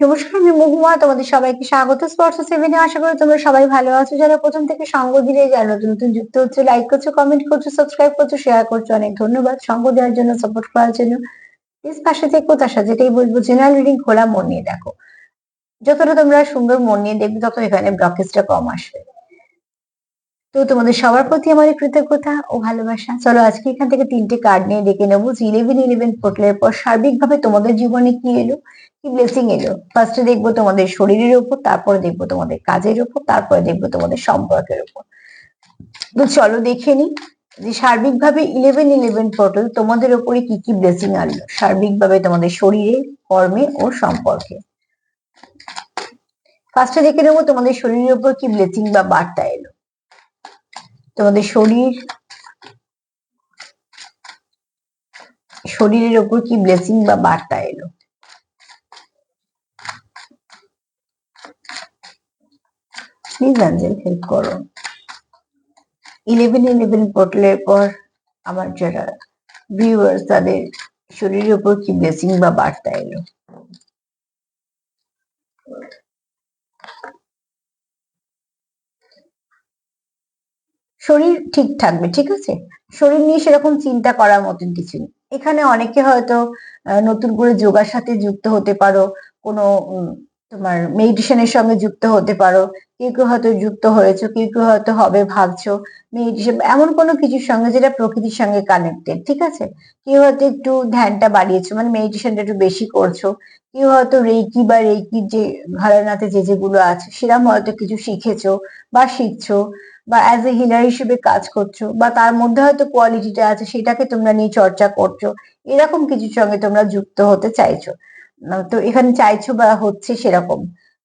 নমস্কার, আমি মহুমা তোমাদের সবাইকে স্বাগত। স্পর্শ সেভেনে আশা করি তোমরা সবাই ভালো আছো। যারা প্রথম থেকে সঙ্গ দিলে, যারা নতুন নতুন যুক্ত হচ্ছে লাইক করছ কমেন্ট করছ সাবস্ক্রাইব করছ শেয়ার করছ, অনেক ধন্যবাদ। সঙ্গ দেওয়ার জন্য সাপোর্ট করার জন্য। প্লিজ পাশে তার সাথে বলব জেনারেল রিডিং খোলা মন নিয়ে দেখো। যতটা তোমরা সুন্দর মন নিয়ে দেখবে, তত এখানে ব্লকেজটা কম আসবে। তো তোমাদের সবার প্রতি আমার কৃতজ্ঞতা ও ভালোবাসা। চলো আজকে এখান থেকে তিনটে কার্ড নিয়ে ডেকে নেব। ইলেভেন ইলেভেন পোর্টালের পর সার্বিকভাবে তোমাদের জীবনে কি এলো, কি ব্লেসিং এলো? ফার্স্টে দেখব তোমাদের শরীরের উপর তারপরে দেখব তোমাদের কাজের উপর তারপরে দেখব তোমাদের সম্পর্কের উপর তো চলো দেখে নি যে সার্বিকভাবে ইলেভেন ইলেভেন পোর্টাল তোমাদের উপরে কি কি ব্লেসিং আনলো? সার্বিকভাবে তোমাদের শরীরে, কর্মে ও সম্পর্কে। ফার্স্টে দেখে নেব তোমাদের শরীরের উপর কি ব্লেসিং বা বার্তা এলো। তোমাদের শরীর, শরীরের উপর কি ব্লেসিং বা বার্তা এলো? প্লিজ অ্যাঞ্জেল হেল্প করো। ইলেভেন ইলেভেন পোর্টালের পর আমার যারা ভিউয়ার্স তাদের শরীরের উপর কি ব্লেসিং বা বার্তা এলো? শরীর ঠিক থাকবে, ঠিক আছে? শরীর নিয়ে সেরকম চিন্তা করার মতন কিছু নেই। এখানে অনেকে হয়তো নতুন করে যোগার সাথে যুক্ত হতে পারো, কোনো তোমার মেডিটেশনের সঙ্গে যুক্ত হতে পারো কেউ কেউ হয়তো যুক্ত হয়েছো কেউ কেউ হয়তো হবে ভাবছ এমন কোনো কিছুর সঙ্গে যেটা প্রকৃতির সঙ্গে কানেক্টেড ঠিক আছে? কেউ হয়তো একটু ধ্যানটা বাড়িয়েছো মানে মেডিটেশনটা একটু বেশি করছ, কেউ হয়তো রেকি বা রেকির যে ঘরানাতে যে যেগুলো আছে সেরকম হয়তো কিছু শিখেছো বা শিখছো, বা অ্যাজ এ হিলার হিসেবে কাজ করছ, বা তার মধ্যে হয়তো কোয়ালিটিটা আছে, সেটাকে তোমরা নিয়ে চর্চা করছ, এরকম কিছুর সঙ্গে তোমরা যুক্ত হতে চাইছো। তো এখানে চাইছো বা হচ্ছে সেরকম।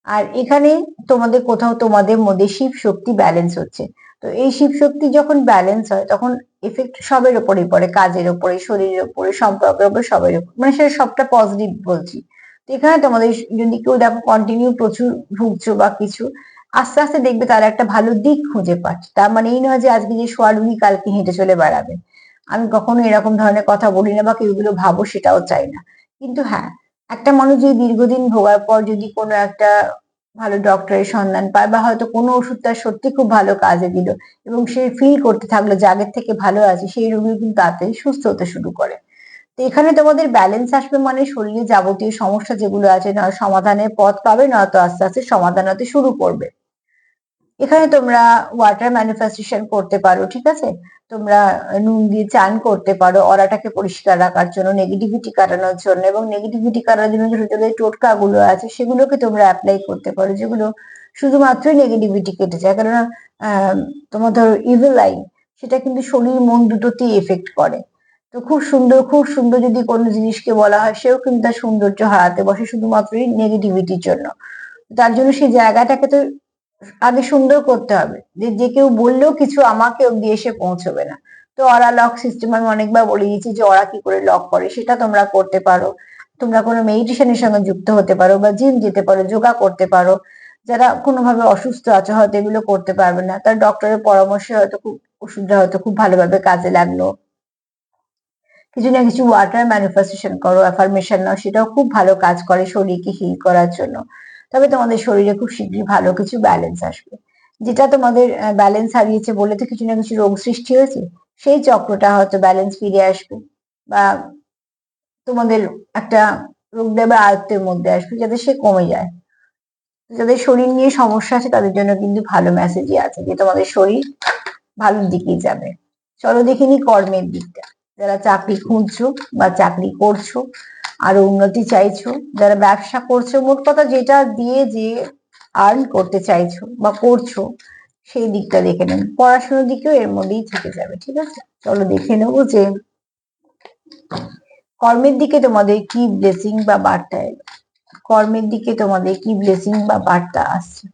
আর এখানে তোমাদের কোথাও তোমাদের মধ্যে শিব শক্তি ব্যালেন্স হচ্ছে। তো এই শিব শক্তি যখন ব্যালেন্স হয়, তখন এফেক্ট সবের ওপরেই পড়ে, কাজের ওপরে, শরীরের ওপরে, সম্পর্কের ওপরে, সবের ওপর। মানে সেটা সবটা পজিটিভ বলছি। তো এখানে তোমাদের যদি কেউ দেখো কন্টিনিউ প্রচুর ভুগছো বা কিছু, আস্তে আস্তে দেখবে তারা একটা ভালো দিক খুঁজে পাচ্ছে। তার মানে এই নয় যে আজকে যে সোয়ালুনি কালকে হেঁটে চলে বেড়াবে। আমি কখনো এরকম ধরনের কথা বলি না বা কেউ এগুলো ভাবো সেটাও চাই না। কিন্তু হ্যাঁ একটা মানুষ যদি দীর্ঘদিন ভোগার পর যদি কোনো একটা ভালো ডক্টরের সন্ধান পায় বা হয়তো কোনো ওষুধ তার সত্যি খুব ভালো কাজে দিল এবং সে ফিল করতে থাকল যে আগের থেকে ভালো আছে, সেই রোগী কিন্তু তাড়াতাড়ি সুস্থ হতে শুরু করে। তো এখানে তোমাদের ব্যালেন্স আসবে মানে শরীরে যাবতীয় সমস্যা যেগুলো আছে, না সমাধানের পথ পাবে নয়তো আস্তে আস্তে সমাধান হতে শুরু করবে। এখানে তোমরা ওয়াটার ম্যানিফেস্টেশন করতে পারো, ঠিক আছে? তোমরা নুন দিয়ে চান করতে পারো, অরাটাকে পরিষ্কার রাখার জন্য নেগেটিভিটি কাটানোর জন্য এবং নেগেটিভিটি কাটানোর জন্য ছোট টোটকা গুলো আছে সেগুলোকে তোমরা অ্যাপ্লাই করতে পারো, যেগুলো শুধুমাত্রই নেগেটিভিটি কেটে যায়। কেননা তোমার ধরো ইভিল আই সেটা কিন্তু শরীর, মন দুটোতেই এফেক্ট করে। তো খুব সুন্দর খুব সুন্দর যদি কোনো জিনিসকে বলা হয়, সেও কিন্তু তার সৌন্দর্য হারাতে বসে শুধুমাত্রই নেগেটিভিটির জন্য। তার জন্য সেই জায়গাটাকে তো আগে সুন্দর করতে হবে। যে যে কেউ বললেও কিছু আমাকে অব্দি এসে পৌঁছবে না। তো অরা লক সিস্টেম আমি অনেকবার বলে দিয়েছি যে, ওরা কি করে লক করে? সেটা তোমরা করতে পারো। তোমরা কোনো মেডিটেশনের সঙ্গে যুক্ত হতে পারো বা জিম যেতে পারো, যোগা করতে পারো। যারা কোনোভাবে অসুস্থ আছে, হয়তো এগুলো করতে পারবে না। তার ডক্টরের পরামর্শে হয়তো খুব ওষুধটা হয়তো খুব ভালোভাবে কাজে লাগল। কিছু না কিছু ওয়াটার ম্যানিফেস্টেশন করো অ্যাফার্মেশন নাও, সেটাও খুব ভালো কাজ করে শরীরকে হিল করার জন্য। তবে তোমাদের শরীরে খুব শীঘ্রই ভালো কিছু ব্যালেন্স আসবে। যেটা তোমাদের ব্যালেন্স হারিয়েছে বলে তো কিছু না কিছু রোগ সৃষ্টি হয়েছে, সেই চক্রটা হয়তো ব্যালেন্স ফিরে আসবে। বা তোমাদের একটা রোগ দেবে আয়ত্তের মধ্যে আসবে যাতে সে কমে যায়। যাদের শরীর নিয়ে সমস্যা আছে তাদের জন্য কিন্তু ভালো মেসেজই আছে যে তোমাদের শরীর ভালোর দিকে যাবে। চলো দেখিনি কর্মের দিকটা। যারা চাকরি খুঁজছো বা চাকরি করছ আরও উন্নতি চাইছো? যারা ব্যবসা করছ, মোট কথা যেটা দিয়ে যে আর্ন করতে চাইছো বা করছ, সেই দিকটা দেখে নেন। পড়াশোনার দিকেও এর মধ্যেই থেকে যাবে, ঠিক আছে? চলো দেখে নেব যে কর্মের দিকে তোমাদের কি ব্লেসিং বা বার্তা এলো? কর্মের দিকে তোমাদের কি ব্লেসিং বা বার্তা আসছে?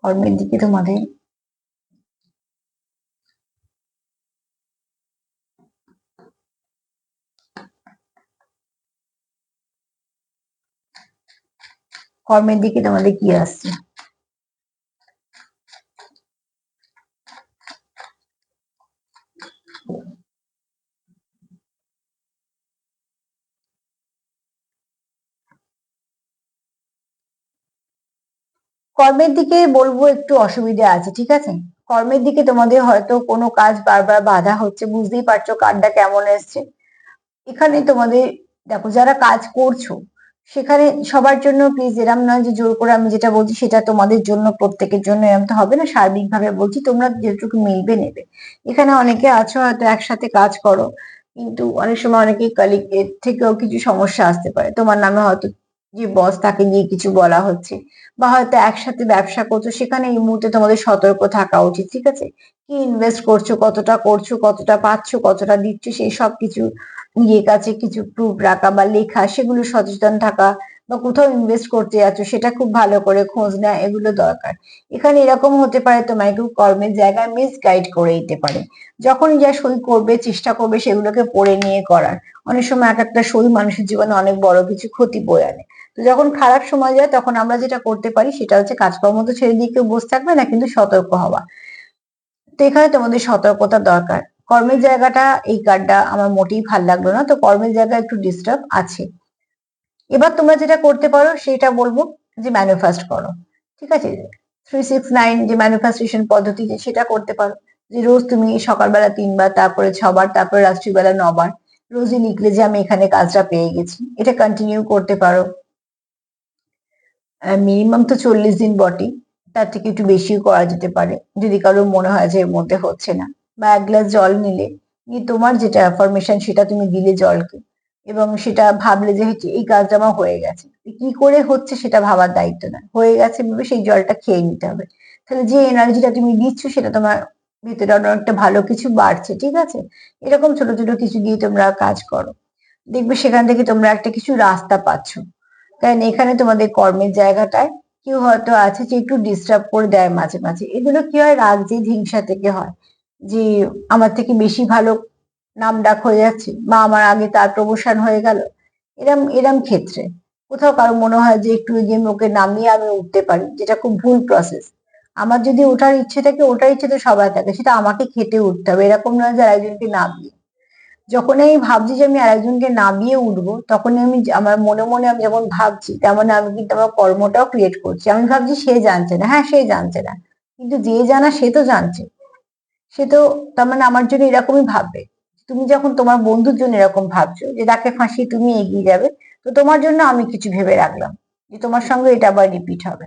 কর্মের দিকে তোমাদের কর্মের দিকে তোমাদের কি আসছে কর্মের দিকে বলব একটু অসুবিধা আছে, ঠিক আছে? কর্মের দিকে তোমাদের হয়তো কোনো কাজ বারবার বাধা হচ্ছে, বুঝতেই পারছ কার্ডটা কেমন এসছে। এখানে তোমাদের, দেখো যারা কাজ করছ সেখানে সবার জন্য প্লিজ এরম নয় যে জোর করে আমি যেটা বলছি সেটা তোমাদের জন্য, প্রত্যেকের জন্য এরম তো হবে না। সার্বিকভাবে বলছি, তোমরা যেটুকু মিলবে নেবে। এখানে অনেকে আছো, হয়তো একসাথে কাজ করো, কিন্তু অনেক সময় অনেকে কলিগ থেকেও কিছু সমস্যা আসতে পারে। তোমার নামে হয়তো যে বস তাকে নিয়ে কিছু বলা হচ্ছে বা হয়তো একসাথে ব্যবসা করছ, সেখানে এই মুহূর্তে তোমাদের সতর্ক থাকা উচিত, ঠিক আছে? কি ইনভেস্ট করছ, কতটা করছ, কতটা পাচ্ছ, কতটা দিচ্ছ, সেই সব কিছু নিজের কাছে কিছু প্রুফ রাখা বা লেখা, সেগুলো সচেতন থাকা বা কোথাও ইনভেস্ট করতে যাচ্ছ, সেটা খুব ভালো করে খোঁজ নেওয়া এগুলো দরকার। এখানে এরকম হতে পারে তোমায় কেউ কর্মের জায়গায় মিস গাইড করে দিতে পারে। যখনই যা সই করবে, চেষ্টা করবে সেগুলোকে পড়ে নিয়ে করার। অনেক সময় এক একটা সই মানুষের জীবনে অনেক বড় কিছু ক্ষতি বয়ে আনে। তো যখন খারাপ সময় যায়, তখন আমরা যেটা করতে পারি, সেটা হচ্ছে কাজকর্ম তো ছেড়ে দিয়ে কেউ বসে থাকবে না, কিন্তু সতর্ক হওয়া। তো এখানে তোমাদের সতর্কতা দরকার। কর্মের জায়গাটা, এই কার্ডটা আমার মোটেই ভালো লাগল না। তো কর্মের জায়গায় একটু ডিস্টার্ব আছে। এবার তোমরা যেটা করতে পারো সেটা বলব যে ম্যানুফাস্ট করো। ঠিক আছে? থ্রি সিক্স নাইন যে ম্যানুফাস্টেশন পদ্ধতি সেটা করতে পারো। যে রোজ তুমি সকালবেলা তিনবার, তারপরে ছবার, তারপরে রাত্রিবেলা নবার, রোজই লিখলে যে আমি এখানে কাজটা পেয়ে গেছি। এটা কন্টিনিউ করতে পারো। মিনিমাম তো চল্লিশ দিন বটে তার থেকে একটু বেশিও করা যেতে পারে। যদি কারোর মনে হয় যে এর মধ্যে হচ্ছে না। বা এক গ্লাস জল নিলে তোমার যেটা অ্যাফরমেশন সেটা তুমি দিলে জলকে। এবং সেটা ভাবলে যে হচ্ছে এই কাজটা আমার হয়ে গেছে। কি করে হচ্ছে সেটা ভাবার দায়িত্ব না। হয়ে গেছে ভেবে সেই জলটা খেয়ে নিতে হবে। তাহলে যে এনার্জিটা তুমি দিচ্ছ সেটা তোমার ভিতরে অনেকটা ভালো কিছু বাড়ছে, ঠিক আছে? এরকম ছোট ছোট কিছু দিয়ে তোমরা কাজ করো। দেখবে সেখান থেকে তোমরা একটা কিছু রাস্তা পাচ্ছ। কারণ এখানে তোমাদের কর্মের জায়গাটায় কেউ হয়তো আছে যে একটু ডিস্টার্ব করে দেয় মাঝে মাঝে। এগুলো কি হয়? রাগ, জেদ, হিংসা থেকে হয়। যে আমার থেকে বেশি ভালো নাম ডাক হয়ে যাচ্ছে। বা আমার আগে তার প্রমোশন হয়ে গেল। এরম এরম ক্ষেত্রে কোথাও কারও মনে হয় যে একটু এগিয়ে ওকে নামিয়ে আমি উঠতে পারি, যেটা খুব ভুল প্রসেস আমার যদি ওঠার ইচ্ছে থাকে, ওঠার ইচ্ছে তো সবাই থাকে, সেটা আমাকে খেটে উঠতে হবে। এরকম নয় যে আরেকজনকে নামিয়ে। যখন আমি ভাবছি যে আমি আরেকজনকে নামিয়ে উঠবো তখন আমি আমার মনে মনে আমি যেমন ভাবছি, তেমন আমি কিন্তু আমার কর্মটাও ক্রিয়েট করছি। আমি ভাবছি সে জানছে না। হ্যাঁ সে জানছে না। কিন্তু যে জানা সে তো জানছে। সে তো তার মানে আমার জন্য এরকমই ভাববে। তুমি যখন তোমার বন্ধুর জন্য এরকম ভাবছ যে তাকে ফাঁসিয়ে তুমি এগিয়ে যাবে, তো তোমার জন্য আমি কিছু ভেবে রাখলাম যে তোমার সঙ্গে এটা আবার রিপিট হবে।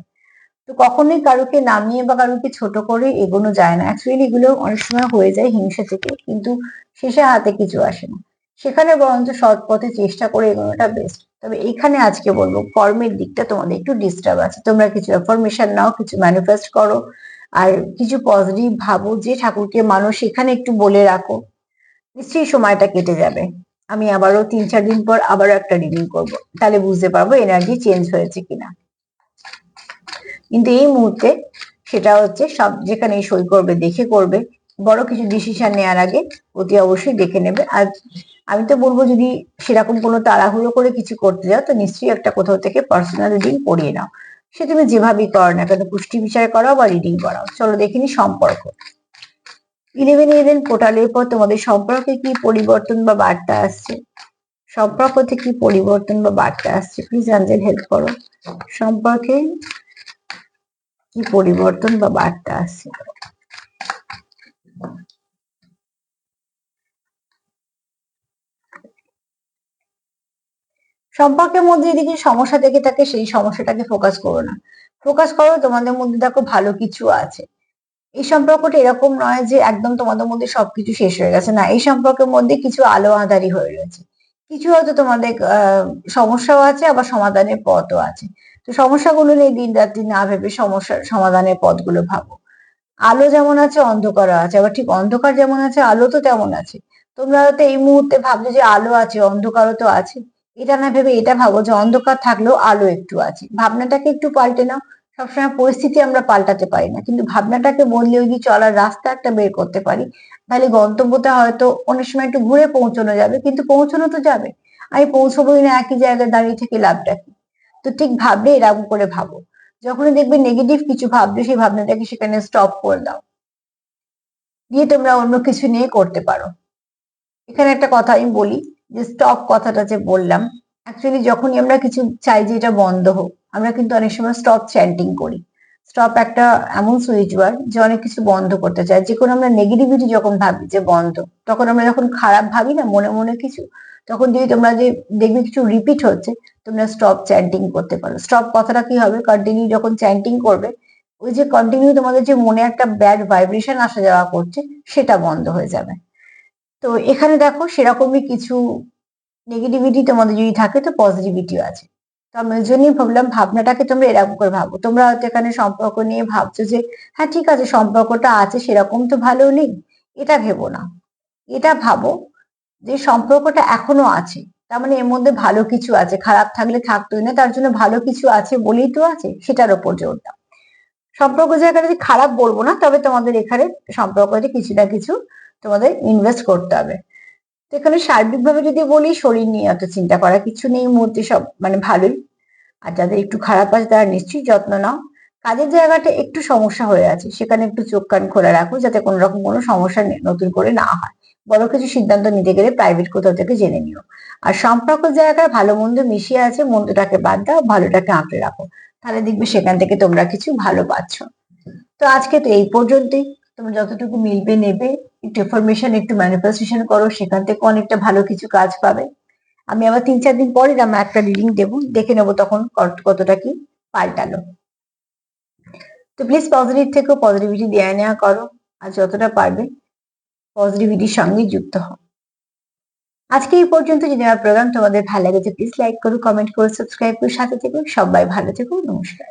তো কখনোই কারোকে নামিয়ে বা কারোকে ছোট করে এগোনো যায় না। অ্যাকচুয়ালি এগুলো অনেক সময় হয়ে যায় হিংসা থেকে, কিন্তু শেষে হাতে কিছু আসে না। সেখানে বরঞ্চ সৎ পথে চেষ্টা করে এগোনোটা বেস্ট তবে এখানে আজকে বলব, কর্মের দিকটা তোমাদের একটু ডিস্টার্ব আছে। তোমরা কিছু ইনফরমেশন নাও, কিছু ম্যানিফেস্ট করো, আর কিছু পজিটিভ ভাবো, যে ঠাকুরকে মানুষ এখানে একটু বলে রাখো। নিশ্চয়ই সময়টা কেটে যাবে। আমি আবারও তিন, চার দিন পর আবারও একটা রিডিং করব। তাহলে বুঝতে পারব এনার্জি চেঞ্জ হয়েছে কিনা। কিন্তু এই মুহূর্তে সেটা হচ্ছে সব যেখানে সই করবে, দেখে করবে, বড় কিছু ডিসিশন নেওয়ার আগে অতি অবশ্যই দেখে নেবে। আর আমি তো বলব যদি সেরকম কোনো তাড়াহুড়ো করে কিছু করতে যাও, তো নিশ্চয়ই একটা কোথাও থেকে পার্সোনাল রিডিং করিয়ে নাও। সে তুমি যেভাবেই করো না কেন, পুষ্টি বিচার করাও বা রিডিং করাও চলো দেখিনি সম্পর্ক। ইলেভেন ইলেভেন পোর্টালের পর তোমাদের সম্পর্কে কি পরিবর্তন বা বার্তা আসছে? সম্পর্ক সম্পর্কতে কি পরিবর্তন বা বার্তা আসছে? প্লিজ আঞ্জেল হেল্প করো। সম্পর্কে কি পরিবর্তন বা বার্তা আসছে? সম্পর্কের মধ্যে এদিকে সমস্যা থেকে থাকে, সেই সমস্যাটাকে ফোকাস করো না। ফোকাস করো, তোমাদের মধ্যে দেখো ভালো কিছু আছে। এই সম্পর্কটা এরকম নয় যে একদম তোমাদের মধ্যে সবকিছু শেষ হয়ে গেছে। না, এই সম্পর্কের মধ্যে কিছু আলো আঁধারি হয়ে রয়েছে। কিছু হয়তো তোমাদের সমস্যাও আছে, আবার সমাধানের পথও আছে। তো সমস্যাগুলো নিয়ে দিন রাত্রি না ভেবে সমস্যার সমাধানের পথগুলো ভাবো। আলো যেমন আছে, অন্ধকারও আছে। আবার ঠিক অন্ধকার যেমন আছে, আলো তো তেমন আছে। তোমরা হয়তো এই মুহূর্তে ভাবছ যে আলো আছে, অন্ধকারও তো আছে। এটা না ভেবে এটা ভাবো যে অন্ধকার থাকলেও আলো একটু আছে। ভাবনাটাকে একটু পাল্টে নাও। সবসময় পরিস্থিতি আমরা পাল্টাতে পারি না। কিন্তু ভাবনাটাকে বদলে যদি চলার রাস্তা একটা বের করতে পারি, তাহলে গন্তব্যটা হয়তো অনেক সময় একটু ঘুরে পৌঁছানো যাবে, কিন্তু পৌঁছানো তো যাবে। আমি পৌঁছবোই না, একই জায়গায় দাঁড়িয়ে থেকে লাভটা কি? তো ঠিক ভাবলে এরকম করে ভাবো। যখনই দেখবে নেগেটিভ কিছু ভাববে সেই ভাবনাটাকে সেখানে স্টপ করে দাও। দিয়ে তোমরা অন্য কিছু নিয়ে করতে পারো। এখানে একটা কথা আমি বলি, যে স্টপ কথাটা যে বললাম অ্যাকচুয়ালি যখনই আমরা কিছু চাই যে এটা বন্ধ হোক আমরা কিন্তু অনেক সময় স্টপ চ্যান্টিং করি। স্টপ একটা এমন সুইচ ওয়ার্ড যে অনেক কিছু বন্ধ করতে চায়। যে কোনো আমরা নেগেটিভিটি যখন ভাবি যে বন্ধ, তখন আমরা যখন খারাপ ভাবি না মনে মনে কিছু, তখন যদি তোমরা যে দেখবে কিছু রিপিট হচ্ছে, তোমরা স্টপ চ্যান্টিং করতে পারো। স্টপ কথাটা কি হবে? কন্টিনিউ যখন চ্যান্টিং করবে, ওই যে কন্টিনিউ তোমাদের যে মনে একটা ব্যাড ভাইব্রেশন আসা যাওয়া করছে, সেটা বন্ধ হয়ে যাবে। তো এখানে দেখো সেরকমই কিছু নেগেটিভিটি তোমাদের যদি থাকে, তো পজিটিভিটিও আছে। তো আমি ওই জন্যই ভাবলাম, ভাবনাটাকে তোমরা এরকম করে ভাবো। তোমরা হয়তো এখানে সম্পর্ক নিয়ে ভাবছ যে হ্যাঁ ঠিক আছে, সম্পর্কটা আছে, সেরকম তো ভালো নেই। এটা ভেবো না। এটা ভাবো যে, সম্পর্কটা এখনও আছে। তার মানে এর মধ্যে ভালো কিছু আছে। খারাপ থাকলে থাকতোই না, তার জন্য ভালো কিছু আছে বলেই তো আছে, সেটার ওপর জোর দাও। সম্পর্ক জায়গাটা যে খারাপ বলব না, তবে তোমাদের এখানে সম্পর্কতে কিছু না কিছু তোমাদের ইনভেস্ট করতে হবে। তো এখানে সার্বিকভাবে যদি বলি, শরীর নিয়ে অত চিন্তা করা কিছু নেই মূর্তি সব মানে ভালোই। আর যাদের একটু খারাপ আছে, তারা নিশ্চয়ই যত্ন নাও। কাজের জায়গাটা একটু সমস্যা হয়ে আছে, সেখানে একটু চোখ কান খোলা রাখো, যাতে কোনো রকম কোনো সমস্যা নতুন করে না হয়। বড় কিছু সিদ্ধান্ত নিতে গেলে প্রাইভেট কোথাও থেকে জেনে নিও। আর সম্পর্ক জায়গায় ভালো মন্দ মিশিয়ে আছে, মন্দটাকে বাদ দাও, ভালোটাকে আঁকড়ে রাখো। তাহলে দেখবে সেখান থেকে তোমরা কিছু ভালো পাচ্ছ। তো আজকে তো এই পর্যন্তই। তোমরা যতটুকু মিলবে, নেবে। একটু ইনফরমেশন একটু ম্যানিফেস্টেশন করো, সেখান থেকে অনেকটা ভালো কিছু কাজ পাবে। আমি আবার তিন চার দিন পরে আমার একটা রিডিং দেবো, দেখে নেব তখন কতটা কি পাল্টালো। তো প্লিজ পজিটিভ থেকেও পজিটিভিটি দেয়া নেওয়া করো, আর যতটা পারবে পজিটিভিটির সঙ্গে যুক্ত হও। আজকে এই পর্যন্ত যদি আমার প্রোগ্রাম তোমাদের ভালো লেগেছে প্লিজ লাইক করো কমেন্ট করো সাবস্ক্রাইব করো, সাথে থেকো, সবাই ভালো থেকো, নমস্কার।